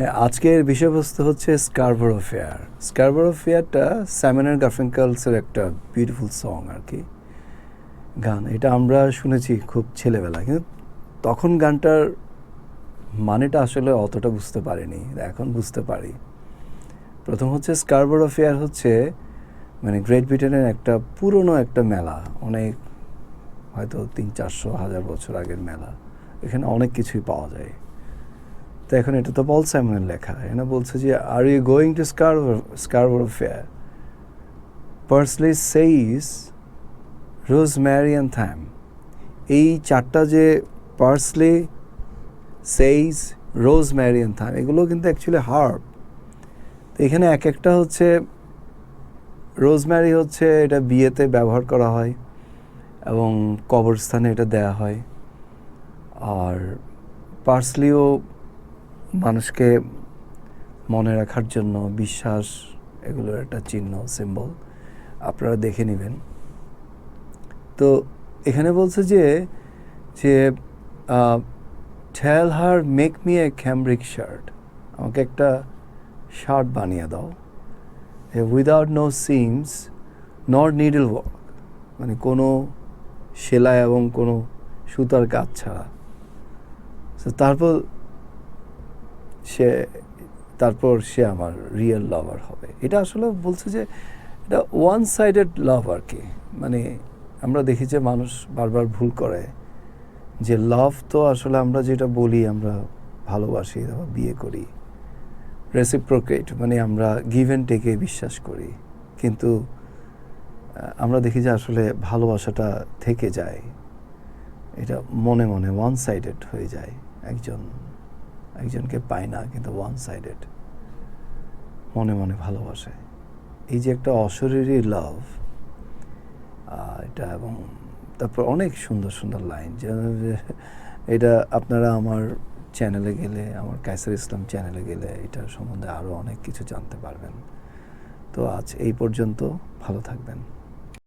হ্যাঁ আজকের বিষয়বস্তু হচ্ছে স্কারবোরো ফেয়ার স্কারবোরো ফেয়ারটা স্যামিনার গার্ফেঙ্কালসের একটা বিউটিফুল সং আর কি গান, এটা আমরা শুনেছি খুব ছেলেবেলা কিন্তু তখন গানটার মানেটা আসলে অতটা বুঝতে পারিনি এখন বুঝতে পারি। প্রথম হচ্ছে স্কারবোরো ফেয়ার হচ্ছে মানে গ্রেট ব্রিটেনের একটা পুরনো একটা মেলা, অনেক হয়তো তিন চারশো, হাজার বছর আগের মেলা। এখানে অনেক কিছুই পাওয়া যায়। তো এখন এটা তো পল স্যামনের লেখা। এখানে বলছে যে are you going to scar Scarborough Fair parsley sage rosemary and thyme এই চারটা যে parsley sage rosemary and thyme এগুলো কিন্তু অ্যাকচুয়ালি হার্ব তো এখানে এক একটা হচ্ছে রোজম্যারি হচ্ছে এটা বিয়েতে ব্যবহার করা হয় এবং কবরস্থানে এটা দেয়া হয়। আর পার্সলিও মানুষকে মনে রাখার জন্য বিশ্বাস এগুলোর একটা চিহ্ন সিম্বল আপনারা দেখে নেবেন। তো এখানে বলছে যে যে tell her make me a cambric shirt আমাকে একটা শার্ট বানিয়ে দাও। Without no seams nor needlework মানে কোনো সেলাই এবং কোনো সুতার কাজ ছাড়া। তারপর সে, তারপর সে আমার রিয়েল লাভার হবে। এটা আসলে বলছে যে, এটা ওয়ান সাইডেড লাভ আর কি। মানে আমরা দেখি যে মানুষ বারবার ভুল করে। যে লাভ তো আসলে আমরা যেটা বলি, আমরা ভালোবাসি বিয়ে করি। রেসিপ্রোকেট মানে আমরা গিভ অ্যান্ড টেকে বিশ্বাস করি। কিন্তু আমরা দেখি যে আসলে ভালোবাসাটা থেকে যায়। এটা মনে মনে ওয়ান সাইডেড হয়ে যায় একজন একজনকে পায় না, কিন্তু ওয়ান সাইডেড মনে মনে ভালোবাসে। এই যে একটা অশরীরী লাভ এটা এবং তারপর অনেক সুন্দর সুন্দর লাইন এটা আপনারা আমার চ্যানেলে গেলে, আমার কায়সার ইসলাম চ্যানেলে গেলে এটার সম্বন্ধে আরও অনেক কিছু জানতে পারবেন। তো আজ এই পর্যন্ত ভালো থাকবেন।